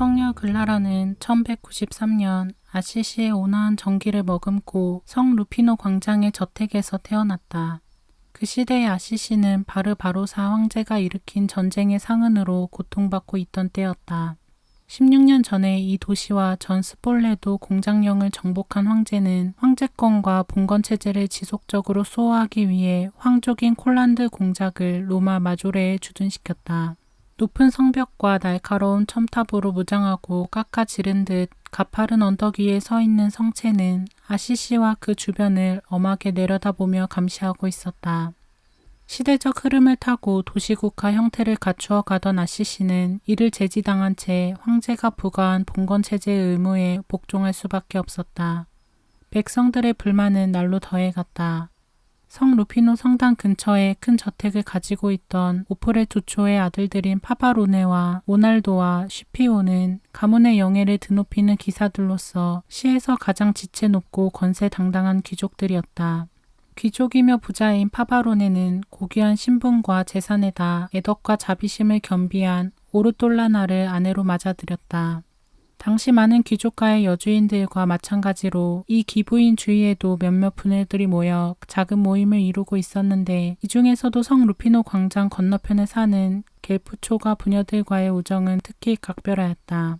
성녀 글라라는 1193년 아시시의 온화한 정기를 머금고 성 루피노 광장의 저택에서 태어났다. 그 시대의 아시시는 바르바로사 황제가 일으킨 전쟁의 상흔으로 고통받고 있던 때였다. 16년 전에 이 도시와 전 스폴레도 공장령을 정복한 황제는 황제권과 봉건 체제를 지속적으로 수호하기 위해 황족인 콜란드 공작을 로마 마조레에 주둔시켰다. 높은 성벽과 날카로운 첨탑으로 무장하고 깎아 지른 듯 가파른 언덕 위에 서 있는 성체는 아시시와 그 주변을 엄하게 내려다보며 감시하고 있었다. 시대적 흐름을 타고 도시국가 형태를 갖추어 가던 아시시는 이를 제지당한 채 황제가 부과한 봉건 체제의 의무에 복종할 수밖에 없었다. 백성들의 불만은 날로 더해갔다. 성 루피노 성당 근처에 큰 저택을 가지고 있던 오프레 조초의 아들들인 파바로네와 오날도와 쉬피오는 가문의 영예를 드높이는 기사들로서 시에서 가장 지체 높고 권세 당당한 귀족들이었다. 귀족이며 부자인 파바로네는 고귀한 신분과 재산에다 애덕과 자비심을 겸비한 오르돌라나를 아내로 맞아들였다. 당시 많은 귀족가의 여주인들과 마찬가지로 이 기부인 주위에도 몇몇 분들이 모여 작은 모임을 이루고 있었는데 이 중에서도 성 루피노 광장 건너편에 사는 겔푸초가 부녀들과의 우정은 특히 각별하였다.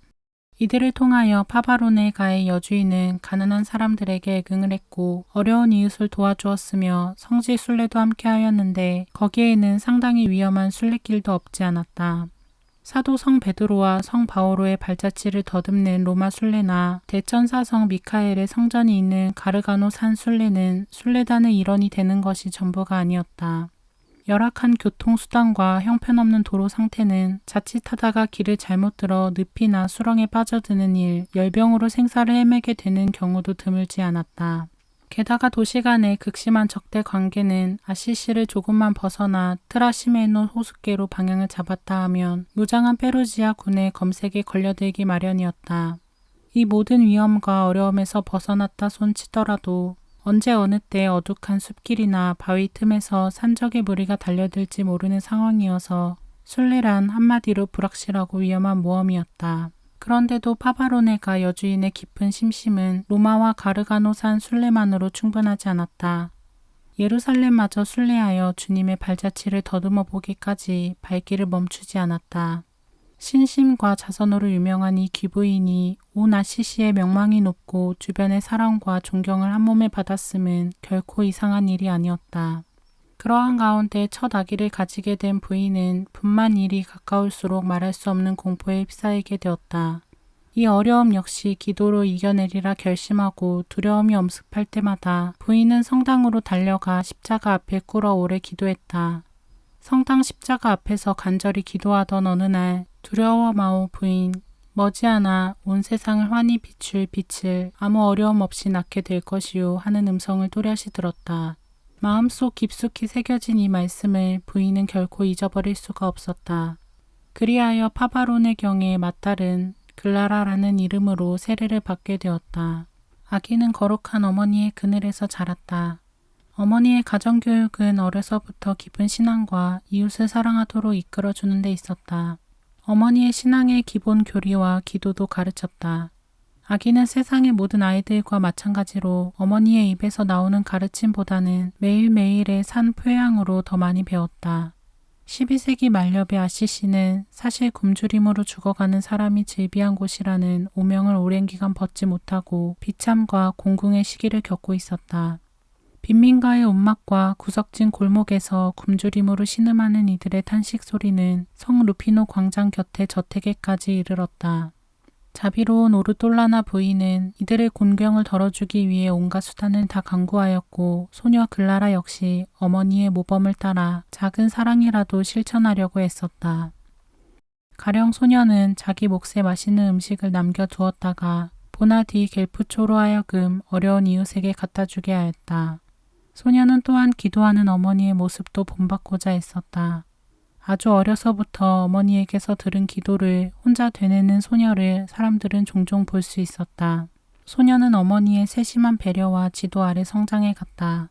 이들을 통하여 파바로네가의 여주인은 가난한 사람들에게 애긍을 했고 어려운 이웃을 도와주었으며 성지 순례도 함께 하였는데 거기에는 상당히 위험한 순례길도 없지 않았다. 사도 성 베드로와 성 바오로의 발자취를 더듬는 로마 순례나 대천사 성 미카엘의 성전이 있는 가르가노 산 순례는 순례단의 일원이 되는 것이 전부가 아니었다. 열악한 교통수단과 형편없는 도로 상태는 자칫하다가 길을 잘못 들어 늪이나 수렁에 빠져드는 일, 열병으로 생사를 헤매게 되는 경우도 드물지 않았다. 게다가 도시 간의 극심한 적대 관계는 아시시를 조금만 벗어나 트라시메노 호숫가로 방향을 잡았다 하면 무장한 페루지아 군의 검색에 걸려들기 마련이었다. 이 모든 위험과 어려움에서 벗어났다 손치더라도 언제 어느 때 어둑한 숲길이나 바위 틈에서 산적의 무리가 달려들지 모르는 상황이어서 순례란 한마디로 불확실하고 위험한 모험이었다. 그런데도 파바로네가 여주인의 깊은 심심은 로마와 가르가노산 순례만으로 충분하지 않았다. 예루살렘마저 순례하여 주님의 발자취를 더듬어 보기까지 발길을 멈추지 않았다. 신심과 자선으로 유명한 이 귀부인이 온 아시시의 명망이 높고 주변의 사랑과 존경을 한 몸에 받았음은 결코 이상한 일이 아니었다. 그러한 가운데 첫 아기를 가지게 된 부인은 분만 일이 가까울수록 말할 수 없는 공포에 휩싸이게 되었다. 이 어려움 역시 기도로 이겨내리라 결심하고 두려움이 엄습할 때마다 부인은 성당으로 달려가 십자가 앞에 꿇어 오래 기도했다. 성당 십자가 앞에서 간절히 기도하던 어느 날 두려워 마오 부인 머지않아 온 세상을 환히 비출 빛을 아무 어려움 없이 낳게 될 것이요 하는 음성을 또렷이 들었다. 마음속 깊숙이 새겨진 이 말씀을 부인은 결코 잊어버릴 수가 없었다. 그리하여 파바론의 경에 맞다른 글라라라는 이름으로 세례를 받게 되었다. 아기는 거룩한 어머니의 그늘에서 자랐다. 어머니의 가정교육은 어려서부터 깊은 신앙과 이웃을 사랑하도록 이끌어주는 데 있었다. 어머니의 신앙의 기본 교리와 기도도 가르쳤다. 아기는 세상의 모든 아이들과 마찬가지로 어머니의 입에서 나오는 가르침보다는 매일매일의 산 표양으로 더 많이 배웠다. 12세기 말렵의 아시시는 사실 굶주림으로 죽어가는 사람이 즐비한 곳이라는 오명을 오랜 기간 벗지 못하고 비참과 공궁의 시기를 겪고 있었다. 빈민가의 온막과 구석진 골목에서 굶주림으로 신음하는 이들의 탄식 소리는 성 루피노 광장 곁의 저택에까지 이르렀다. 자비로운 오르돌라나 부인은 이들의 곤경을 덜어주기 위해 온갖 수단을 다 강구하였고 소녀 글라라 역시 어머니의 모범을 따라 작은 사랑이라도 실천하려고 했었다. 가령 소녀는 자기 몫에 맛있는 음식을 남겨두었다가 보나디 겔푸초로 하여금 어려운 이웃에게 갖다 주게 하였다. 소녀는 또한 기도하는 어머니의 모습도 본받고자 했었다. 아주 어려서부터 어머니에게서 들은 기도를 혼자 되뇌는 소녀를 사람들은 종종 볼 수 있었다. 소녀는 어머니의 세심한 배려와 지도 아래 성장해 갔다.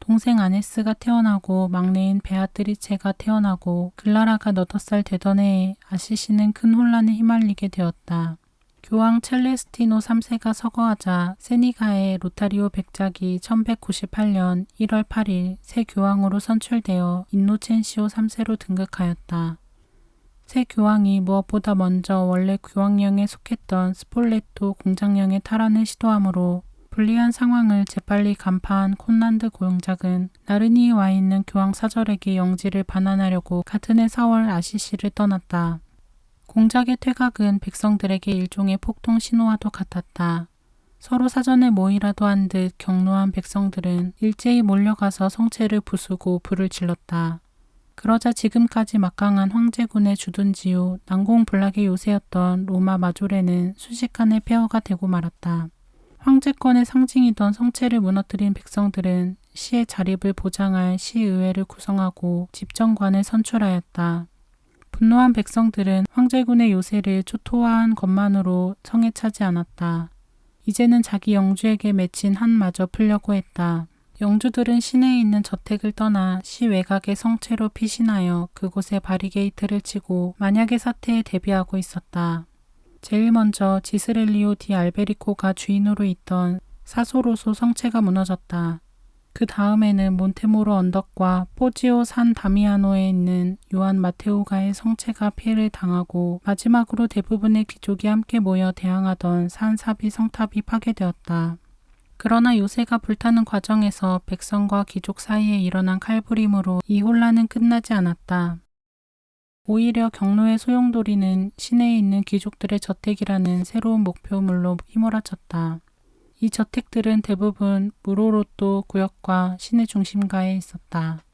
동생 아네스가 태어나고 막내인 베아트리체가 태어나고 글라라가 너덟 살 되던 해에 아시시는 큰 혼란에 휘말리게 되었다. 교황 첼레스티노 3세가 서거하자 세니가의 로타리오 백작이 1198년 1월 8일 새 교황으로 선출되어 인노첸시오 3세로 등극하였다. 새 교황이 무엇보다 먼저 원래 교황령에 속했던 스폴레토 공장령의 탈환을 시도하므로 불리한 상황을 재빨리 간파한 콘란드 공작은 나르니에 와 있는 교황 사절에게 영지를 반환하려고 같은 해 4월 아시시를 떠났다. 공작의 퇴각은 백성들에게 일종의 폭동 신호와도 같았다. 서로 사전에 모이라도 한 듯 경로한 백성들은 일제히 몰려가서 성체를 부수고 불을 질렀다. 그러자 지금까지 막강한 황제군의 주둔지요 난공불락의 요새였던 로마 마조레는 순식간에 폐허가 되고 말았다. 황제권의 상징이던 성체를 무너뜨린 백성들은 시의 자립을 보장할 시의회를 구성하고 집정관을 선출하였다. 분노한 백성들은 황제군의 요새를 초토화한 것만으로 성에 차지 않았다. 이제는 자기 영주에게 맺힌 한마저 풀려고 했다. 영주들은 시내에 있는 저택을 떠나 시 외곽의 성체로 피신하여 그곳에 바리게이트를 치고 만약의 사태에 대비하고 있었다. 제일 먼저 지스렐리오 디 알베리코가 주인으로 있던 사소로소 성체가 무너졌다. 그 다음에는 몬테모로 언덕과 포지오 산 다미아노에 있는 요한 마테오가의 성체가 피해를 당하고 마지막으로 대부분의 귀족이 함께 모여 대항하던 산 사비 성탑이 파괴되었다. 그러나 요새가 불타는 과정에서 백성과 귀족 사이에 일어난 칼부림으로 이 혼란은 끝나지 않았다. 오히려 경로의 소용돌이는 시내에 있는 귀족들의 저택이라는 새로운 목표물로 휘몰아쳤다. 이 저택들은 대부분 무로로또 구역과 시내 중심가에 있었다.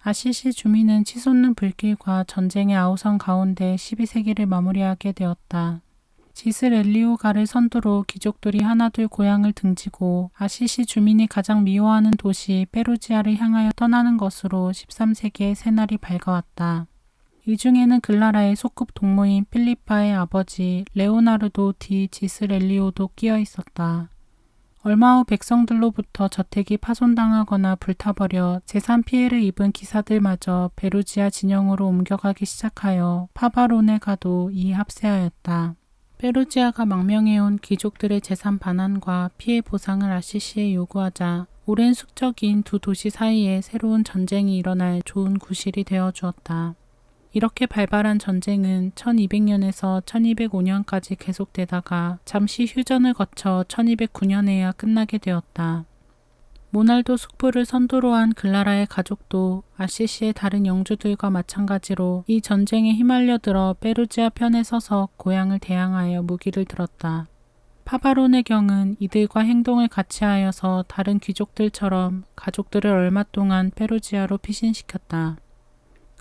아시시 주민은 치솟는 불길과 전쟁의 아우성 가운데 12세기를 마무리하게 되었다. 지스렐리오가를 선두로 귀족들이 하나둘 고향을 등지고 아시시 주민이 가장 미워하는 도시 페루지아를 향하여 떠나는 것으로 13세기의 새날이 밝아왔다. 이 중에는 글라라의 소급 동무인 필리파의 아버지 레오나르도 디 지스렐리오도 끼어 있었다. 얼마 후 백성들로부터 저택이 파손당하거나 불타버려 재산 피해를 입은 기사들마저 베루지아 진영으로 옮겨가기 시작하여 파바로네가도 이 합세하였다. 페루지아가 망명해온 귀족들의 재산 반환과 피해 보상을 아시시에 요구하자 오랜 숙적인 두 도시 사이에 새로운 전쟁이 일어날 좋은 구실이 되어 주었다. 이렇게 발발한 전쟁은 1200년에서 1205년까지 계속되다가 잠시 휴전을 거쳐 1209년에야 끝나게 되었다. 모날도 숙부를 선두로 한 글라라의 가족도 아시시의 다른 영주들과 마찬가지로 이 전쟁에 휘말려 들어 페루지아 편에 서서 고향을 대항하여 무기를 들었다. 파바론의 경은 이들과 행동을 같이 하여서 다른 귀족들처럼 가족들을 얼마 동안 페루지아로 피신시켰다.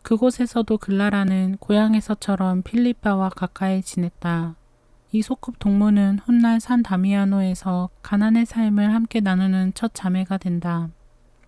그곳에서도 글라라는 고향에서처럼 필리파와 가까이 지냈다. 이 소꿉 동무는 훗날 산 다미아노에서 가난의 삶을 함께 나누는 첫 자매가 된다.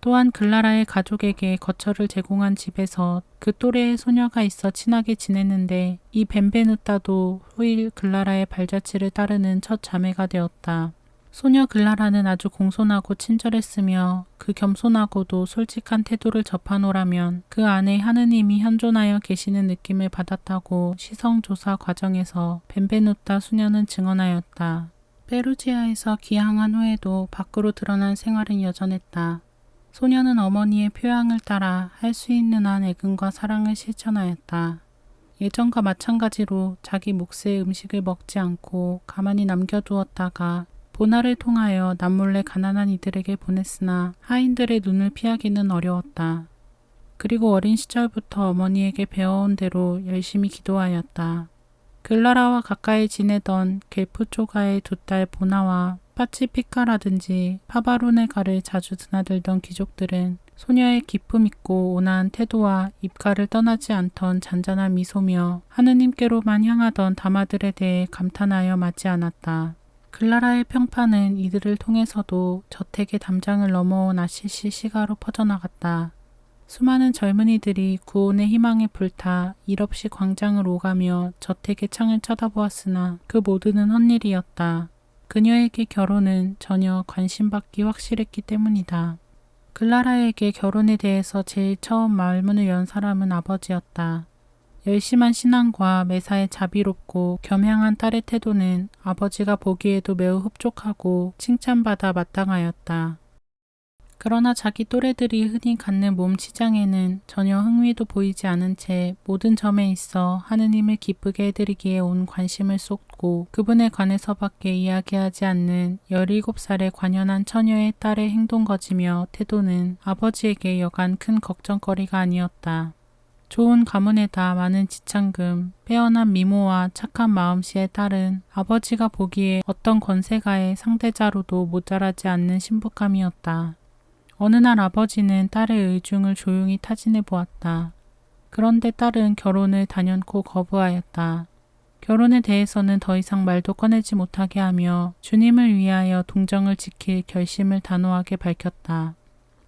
또한 글라라의 가족에게 거처를 제공한 집에서 그 또래의 소녀가 있어 친하게 지냈는데 이 벤베누타도 후일 글라라의 발자취를 따르는 첫 자매가 되었다. 소녀 글라라는 아주 공손하고 친절했으며 그 겸손하고도 솔직한 태도를 접하노라면 그 안에 하느님이 현존하여 계시는 느낌을 받았다고 시성조사 과정에서 벤베누타 수녀는 증언하였다. 페루지아에서 귀향한 후에도 밖으로 드러난 생활은 여전했다. 소녀는 어머니의 표양을 따라 할 수 있는 한 애근과 사랑을 실천하였다. 예전과 마찬가지로 자기 몫의 음식을 먹지 않고 가만히 남겨두었다가 보나를 통하여 남몰래 가난한 이들에게 보냈으나 하인들의 눈을 피하기는 어려웠다. 그리고 어린 시절부터 어머니에게 배워온 대로 열심히 기도하였다. 글라라와 가까이 지내던 겔프초가의 두 딸 보나와 파치피카라든지 파바로네가를 자주 드나들던 귀족들은 소녀의 기품 있고 온화한 태도와 입가를 떠나지 않던 잔잔한 미소며 하느님께로만 향하던 담아들에 대해 감탄하여 맞지 않았다. 글라라의 평판은 이들을 통해서도 저택의 담장을 넘어온 아시시 시가로 퍼져나갔다. 수많은 젊은이들이 구원의 희망에 불타 일 없이 광장을 오가며 저택의 창을 쳐다보았으나 그 모두는 헛일이었다. 그녀에게 결혼은 전혀 관심받기 확실했기 때문이다. 클라라에게 결혼에 대해서 제일 처음 말문을 연 사람은 아버지였다. 열심한 신앙과 매사에 자비롭고 겸양한 딸의 태도는 아버지가 보기에도 매우 흡족하고 칭찬받아 마땅하였다. 그러나 자기 또래들이 흔히 갖는 몸 치장에는 전혀 흥미도 보이지 않은 채 모든 점에 있어 하느님을 기쁘게 해드리기에 온 관심을 쏟고 그분에 관해서밖에 이야기하지 않는 17살의 관연한 처녀의 딸의 행동거지며 태도는 아버지에게 여간 큰 걱정거리가 아니었다. 좋은 가문에다 많은 지창금, 빼어난 미모와 착한 마음씨의 딸은 아버지가 보기에 어떤 권세가의 상대자로도 모자라지 않는 신부감이었다. 어느 날 아버지는 딸의 의중을 조용히 타진해 보았다. 그런데 딸은 결혼을 단연코 거부하였다. 결혼에 대해서는 더 이상 말도 꺼내지 못하게 하며 주님을 위하여 동정을 지킬 결심을 단호하게 밝혔다.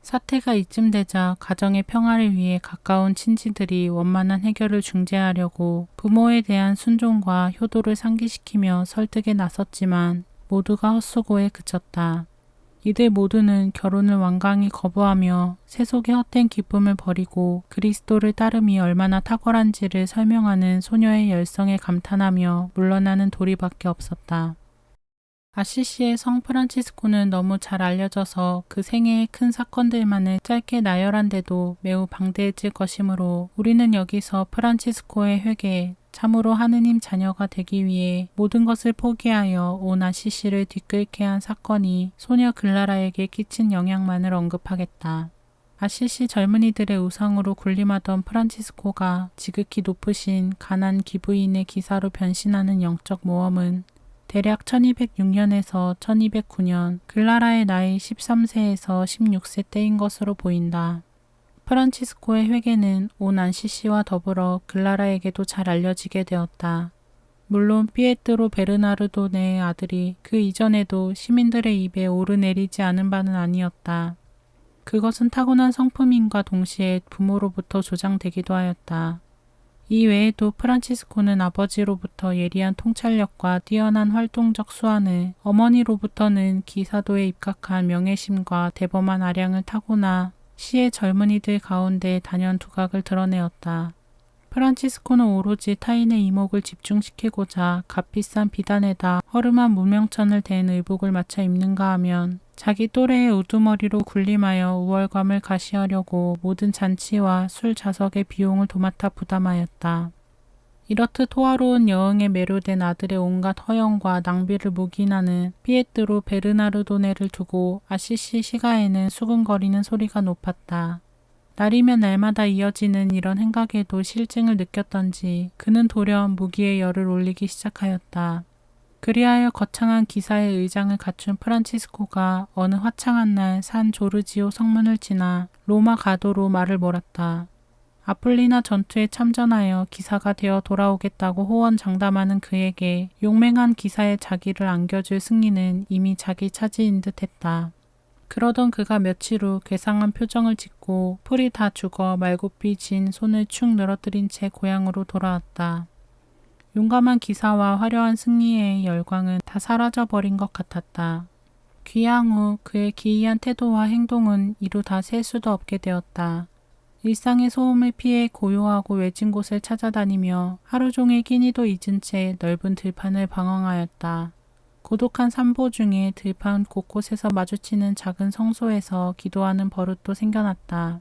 사태가 이쯤 되자 가정의 평화를 위해 가까운 친지들이 원만한 해결을 중재하려고 부모에 대한 순종과 효도를 상기시키며 설득에 나섰지만 모두가 헛수고에 그쳤다. 이들 모두는 결혼을 완강히 거부하며 세속의 헛된 기쁨을 버리고 그리스도를 따름이 얼마나 탁월한지를 설명하는 소녀의 열성에 감탄하며 물러나는 도리밖에 없었다. 아시시의 성 프란치스코는 너무 잘 알려져서 그 생애의 큰 사건들만을 짧게 나열한데도 매우 방대해질 것이므로 우리는 여기서 프란치스코의 회개, 참으로 하느님 자녀가 되기 위해 모든 것을 포기하여 온 아시시를 뒤끓게 한 사건이 소녀 글라라에게 끼친 영향만을 언급하겠다. 아시시 젊은이들의 우상으로 군림하던 프란치스코가 지극히 높으신 가난 기부인의 기사로 변신하는 영적 모험은 대략 1206년에서 1209년 글라라의 나이 13세에서 16세 때인 것으로 보인다. 프란치스코의 회개는 온 안시시와 더불어 글라라에게도 잘 알려지게 되었다. 물론 피에트로 베르나르도네의 아들이 그 이전에도 시민들의 입에 오르내리지 않은 바는 아니었다. 그것은 타고난 성품인과 동시에 부모로부터 조장되기도 하였다. 이 외에도 프란치스코는 아버지로부터 예리한 통찰력과 뛰어난 활동적 수완을, 어머니로부터는 기사도에 입각한 명예심과 대범한 아량을 타고나 시의 젊은이들 가운데 단연 두각을 드러내었다. 프란치스코는 오로지 타인의 이목을 집중시키고자 값비싼 비단에다 허름한 무명천을 댄 의복을 맞춰 입는가 하면 자기 또래의 우두머리로 군림하여 우월감을 가시하려고 모든 잔치와 술 자석의 비용을 도맡아 부담하였다. 이렇듯 호화로운 여흥에 매료된 아들의 온갖 허영과 낭비를 묵인하는 피에트로 베르나르도네를 두고 아시시 시가에는 수근거리는 소리가 높았다. 날이면 날마다 이어지는 이런 행각에도 실증을 느꼈던지 그는 돌연 무기의 열을 올리기 시작하였다. 그리하여 거창한 기사의 의장을 갖춘 프란치스코가 어느 화창한 날 산 조르지오 성문을 지나 로마 가도로 말을 몰았다. 아플리나 전투에 참전하여 기사가 되어 돌아오겠다고 호언장담하는 그에게 용맹한 기사의 자기를 안겨줄 승리는 이미 자기 차지인 듯 했다. 그러던 그가 며칠 후 괴상한 표정을 짓고 풀이 다 죽어 말굽이 진 손을 축 늘어뜨린 채 고향으로 돌아왔다. 용감한 기사와 화려한 승리의 열광은 다 사라져 버린 것 같았다. 귀향 후 그의 기이한 태도와 행동은 이루 다 셀 수도 없게 되었다. 일상의 소음을 피해 고요하고 외진 곳을 찾아다니며 하루 종일 끼니도 잊은 채 넓은 들판을 방황하였다. 고독한 산보 중에 들판 곳곳에서 마주치는 작은 성소에서 기도하는 버릇도 생겨났다.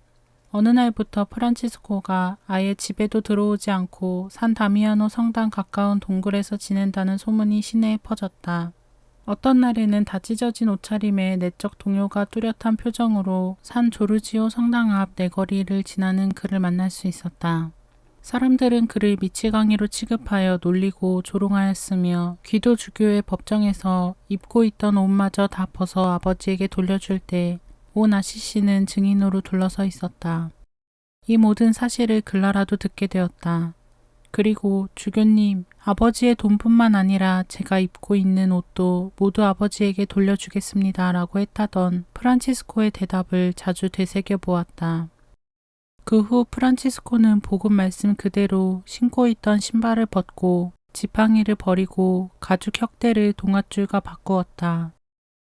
어느 날부터 프란치스코가 아예 집에도 들어오지 않고 산 다미아노 성당 가까운 동굴에서 지낸다는 소문이 시내에 퍼졌다. 어떤 날에는 다 찢어진 옷차림에 내적 동요가 뚜렷한 표정으로 산 조르지오 성당 앞 내거리를 지나는 그를 만날 수 있었다. 사람들은 그를 미치광이로 취급하여 놀리고 조롱하였으며 귀도 주교의 법정에서 입고 있던 옷마저 다 벗어 아버지에게 돌려줄 때 온 아시시는 증인으로 둘러서 있었다. 이 모든 사실을 글라라도 듣게 되었다. 그리고 주교님, 아버지의 돈뿐만 아니라 제가 입고 있는 옷도 모두 아버지에게 돌려주겠습니다. 라고 했다던 프란치스코의 대답을 자주 되새겨 보았다. 그 후 프란치스코는 복음 말씀 그대로 신고 있던 신발을 벗고 지팡이를 버리고 가죽 혁대를 동아줄과 바꾸었다.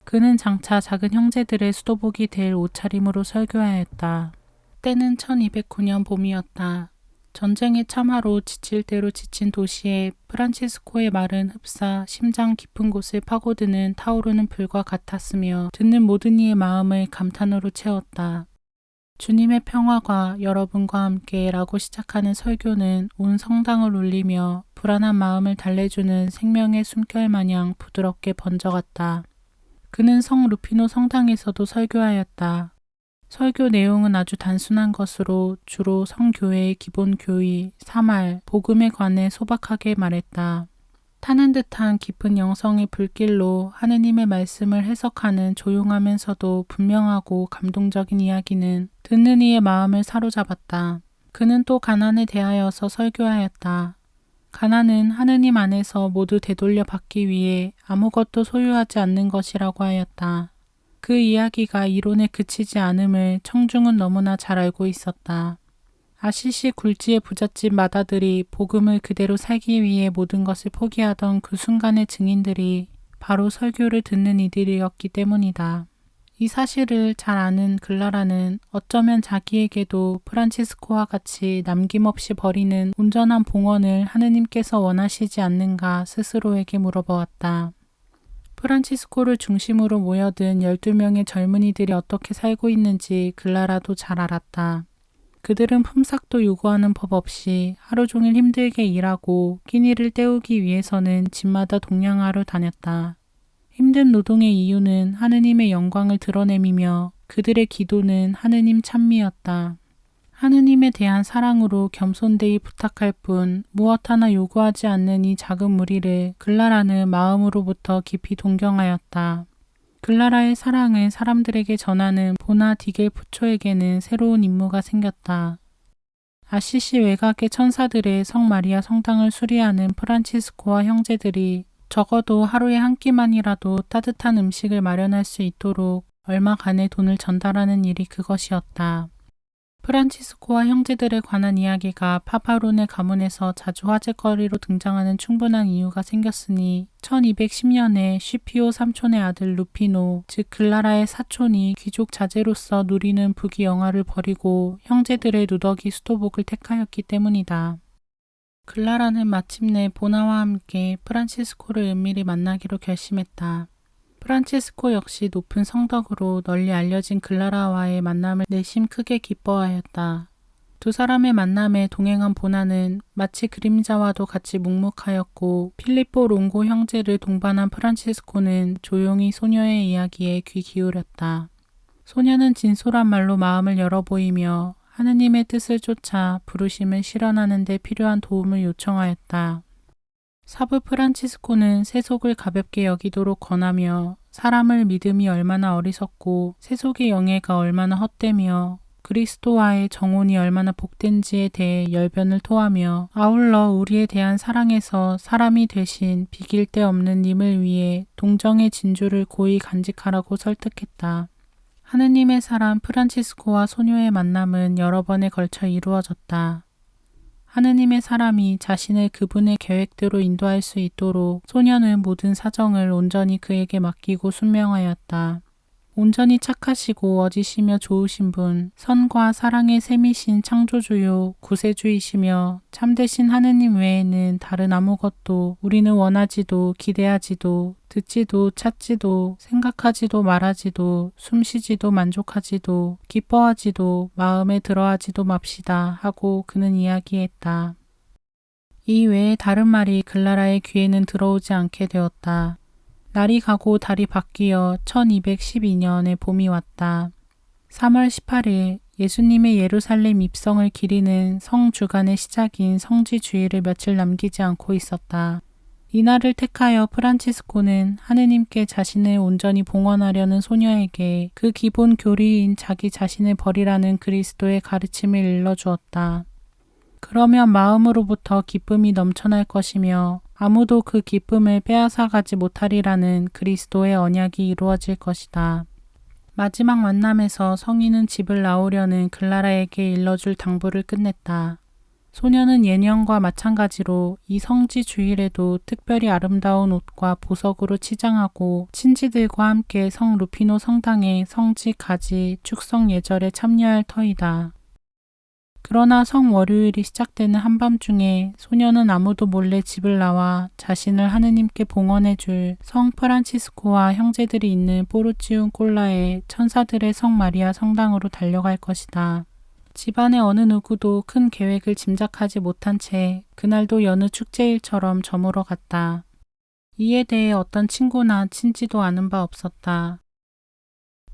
그는 장차 작은 형제들의 수도복이 될 옷차림으로 설교하였다. 때는 1209년 봄이었다. 전쟁의 참화로 지칠 대로 지친 도시에 프란치스코의 말은 흡사 심장 깊은 곳을 파고드는 타오르는 불과 같았으며 듣는 모든 이의 마음을 감탄으로 채웠다. 주님의 평화가 여러분과 함께 라고 시작하는 설교는 온 성당을 울리며 불안한 마음을 달래주는 생명의 숨결 마냥 부드럽게 번져갔다. 그는 성 루피노 성당에서도 설교하였다. 설교 내용은 아주 단순한 것으로 주로 성교회의 기본 교의, 사말, 복음에 관해 소박하게 말했다. 타는 듯한 깊은 영성의 불길로 하느님의 말씀을 해석하는 조용하면서도 분명하고 감동적인 이야기는 듣는 이의 마음을 사로잡았다. 그는 또 가난에 대하여서 설교하였다. 가난은 하느님 안에서 모두 되돌려 받기 위해 아무것도 소유하지 않는 것이라고 하였다. 그 이야기가 이론에 그치지 않음을 청중은 너무나 잘 알고 있었다. 아시시 굴지의 부잣집 마다들이 복음을 그대로 살기 위해 모든 것을 포기하던 그 순간의 증인들이 바로 설교를 듣는 이들이었기 때문이다. 이 사실을 잘 아는 글라라는 어쩌면 자기에게도 프란치스코와 같이 남김없이 버리는 온전한 봉헌을 하느님께서 원하시지 않는가 스스로에게 물어보았다. 프란치스코를 중심으로 모여든 12명의 젊은이들이 어떻게 살고 있는지 글라라도 잘 알았다. 그들은 품삯도 요구하는 법 없이 하루 종일 힘들게 일하고 끼니를 때우기 위해서는 집마다 동냥하러 다녔다. 힘든 노동의 이유는 하느님의 영광을 드러내미며 그들의 기도는 하느님 찬미였다. 하느님에 대한 사랑으로 겸손되이 부탁할 뿐 무엇 하나 요구하지 않는 이 작은 무리를 글라라는 마음으로부터 깊이 동경하였다. 글라라의 사랑을 사람들에게 전하는 보나 디겔 부초에게는 새로운 임무가 생겼다. 아시시 외곽의 천사들의 성 마리아 성당을 수리하는 프란치스코와 형제들이 적어도 하루에 한 끼만이라도 따뜻한 음식을 마련할 수 있도록 얼마간의 돈을 전달하는 일이 그것이었다. 프란치스코와 형제들에 관한 이야기가 파파론의 가문에서 자주 화제거리로 등장하는 충분한 이유가 생겼으니 1210년에 쉬피오 삼촌의 아들 루피노, 즉 글라라의 사촌이 귀족 자제로서 누리는 부귀 영화를 버리고 형제들의 누더기 수도복을 택하였기 때문이다. 글라라는 마침내 보나와 함께 프란치스코를 은밀히 만나기로 결심했다. 프란치스코 역시 높은 성덕으로 널리 알려진 글라라와의 만남을 내심 크게 기뻐하였다. 두 사람의 만남에 동행한 보나는 마치 그림자와도 같이 묵묵하였고 필리포 롱고 형제를 동반한 프란치스코는 조용히 소녀의 이야기에 귀 기울였다. 소녀는 진솔한 말로 마음을 열어 보이며 하느님의 뜻을 쫓아 부르심을 실현하는 데 필요한 도움을 요청하였다. 사부 프란치스코는 세속을 가볍게 여기도록 권하며 사람을 믿음이 얼마나 어리석고 세속의 영예가 얼마나 헛되며 그리스도와의 정혼이 얼마나 복된지에 대해 열변을 토하며 아울러 우리에 대한 사랑에서 사람이 되신 비길 데 없는 님을 위해 동정의 진주를 고이 간직하라고 설득했다. 하느님의 사람 프란치스코와 소녀의 만남은 여러 번에 걸쳐 이루어졌다. 하느님의 사람이 자신을 그분의 계획대로 인도할 수 있도록 소녀는 모든 사정을 온전히 그에게 맡기고 순명하였다. 온전히 착하시고 어지시며 좋으신 분, 선과 사랑의 셈이신 창조주요 구세주이시며 참되신 하느님 외에는 다른 아무것도 우리는 원하지도 기대하지도 듣지도 찾지도 생각하지도 말하지도 숨쉬지도 만족하지도 기뻐하지도 마음에 들어하지도 맙시다 하고 그는 이야기했다. 이 외에 다른 말이 글라라의 귀에는 들어오지 않게 되었다. 날이 가고 달이 바뀌어 1212년에 봄이 왔다. 3월 18일 예수님의 예루살렘 입성을 기리는 성주간의 시작인 성지 주일을 며칠 남기지 않고 있었다. 이날을 택하여 프란치스코는 하느님께 자신을 온전히 봉헌하려는 소녀에게 그 기본 교리인 자기 자신을 버리라는 그리스도의 가르침을 일러주었다. 그러면 마음으로부터 기쁨이 넘쳐날 것이며 아무도 그 기쁨을 빼앗아가지 못하리라는 그리스도의 언약이 이루어질 것이다. 마지막 만남에서 성인은 집을 나오려는 글라라에게 일러줄 당부를 끝냈다. 소녀는 예년과 마찬가지로 이 성지 주일에도 특별히 아름다운 옷과 보석으로 치장하고 친지들과 함께 성 루피노 성당의 성지 가지 축성 예절에 참여할 터이다. 그러나 성 월요일이 시작되는 한밤중에 소녀는 아무도 몰래 집을 나와 자신을 하느님께 봉헌해 줄 성 프란치스코와 형제들이 있는 포르치움 콜라의 천사들의 성 마리아 성당으로 달려갈 것이다. 집안의 어느 누구도 큰 계획을 짐작하지 못한 채 그날도 여느 축제일처럼 저물어 갔다. 이에 대해 어떤 친구나 친지도 아는 바 없었다.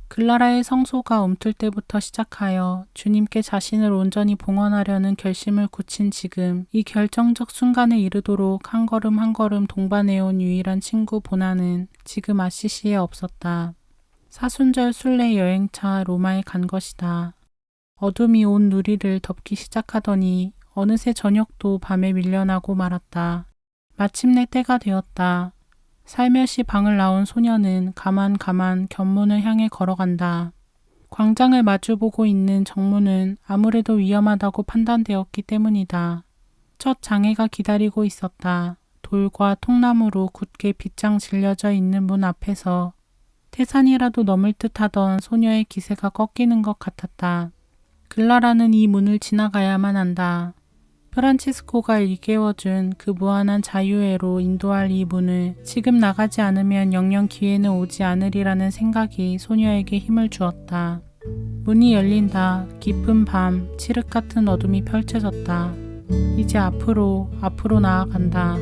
글라라의 성소가 움틀 때부터 시작하여 주님께 자신을 온전히 봉헌하려는 결심을 굳힌 지금 이 결정적 순간에 이르도록 한 걸음 한 걸음 동반해온 유일한 친구 보나는 지금 아시시에 없었다. 사순절 순례 여행차 로마에 간 것이다. 어둠이 온 누리를 덮기 시작하더니 어느새 저녁도 밤에 밀려나고 말았다. 마침내 때가 되었다. 살며시 방을 나온 소녀는 가만 가만 견문을 향해 걸어간다. 광장을 마주보고 있는 정문은 아무래도 위험하다고 판단되었기 때문이다. 첫 장애가 기다리고 있었다. 돌과 통나무로 굳게 빗장 질려져 있는 문 앞에서 태산이라도 넘을 듯 하던 소녀의 기세가 꺾이는 것 같았다. 글라라는 이 문을 지나가야만 한다. 프란치스코가 일깨워준 그 무한한 자유애로 인도할 이 문을 지금 나가지 않으면 영영 기회는 오지 않으리라는 생각이 소녀에게 힘을 주었다. 문이 열린다. 깊은 밤, 칠흑 같은 어둠이 펼쳐졌다. 이제 앞으로, 앞으로 나아간다.